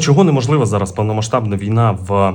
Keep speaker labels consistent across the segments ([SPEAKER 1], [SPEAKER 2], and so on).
[SPEAKER 1] Чого неможлива зараз повномасштабна війна в.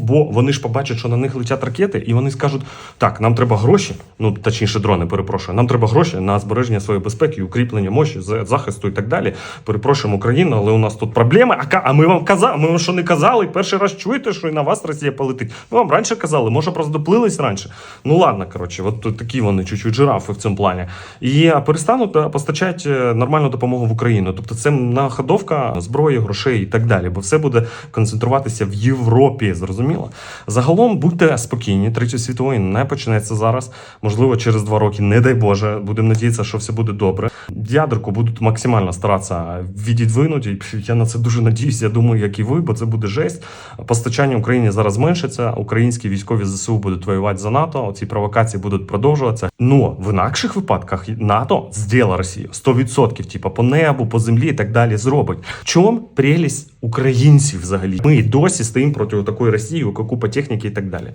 [SPEAKER 1] бо вони ж побачать, що на них летять ракети, і вони скажуть: так, нам треба гроші, ну точніше, дрони, перепрошую. Нам треба гроші на збереження своєї безпеки, укріплення мощі, за- захисту і так далі. Перепрошуємо Україну, але у нас тут проблеми. А, а ми вам казали, ми вам що не казали? Перший раз чуєте, що і на вас Росія полетить. Ми вам раніше казали, може просто доплились раніше. Ну ладно, коротше, от такі вони чуть-чуть жирафи в цьому плані. І е, перестануть е, постачати е, нормальну допомогу в Україну. Тобто це находовка зброї, грошей і так далі. Бо все буде концентруватися в Європі. Зрозуміло? Загалом будьте спокійні. Третьої світової не почнеться зараз. Можливо, через два роки, не дай Боже. Будемо надіятися, що все буде добре. Ядерку будуть максимально старатися відідвинути. Я на це дуже надіюсь. Я думаю, як і ви, бо це буде жесть. Постачання Україні зараз зменшиться. Українські військові ЗСУ будуть воювати за НАТО. Ці провокації будуть продовжуватися. Ну в інакших випадках НАТО зділа Росію 100%, типу по небу, по землі і так далі. Зробить. Чому прелість українців взагалі? Ми досі стоїмо проти такої Росії, купа техніки і так далі.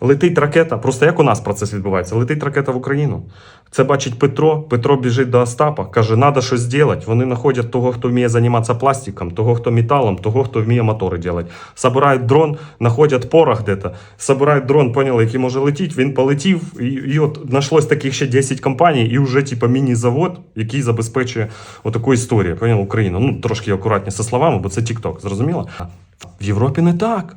[SPEAKER 1] Летить ракета, просто як у нас процес відбувається? Летить ракета в Україну. Це бачить Петро. Петро біжить до Остапа, каже, треба щось зробити. Вони знаходять того, хто вміє займатися пластиком, того, хто металом, того, хто вміє мотори робити. Собирають дрон, знаходять порох де-то, собирають дрон, поняли, який може летіти. Він полетів, і, і от знайшлось таких ще 10 компаній, і вже типа міні-завод, який забезпечує отаку історію. Поняли, Україну. Ну трошки акуратніше зі словами, бо це TikTok, зрозуміло? В Європі не так.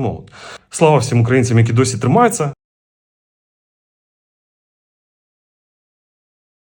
[SPEAKER 1] можуть. Слава всім українцям, які досі тримаються.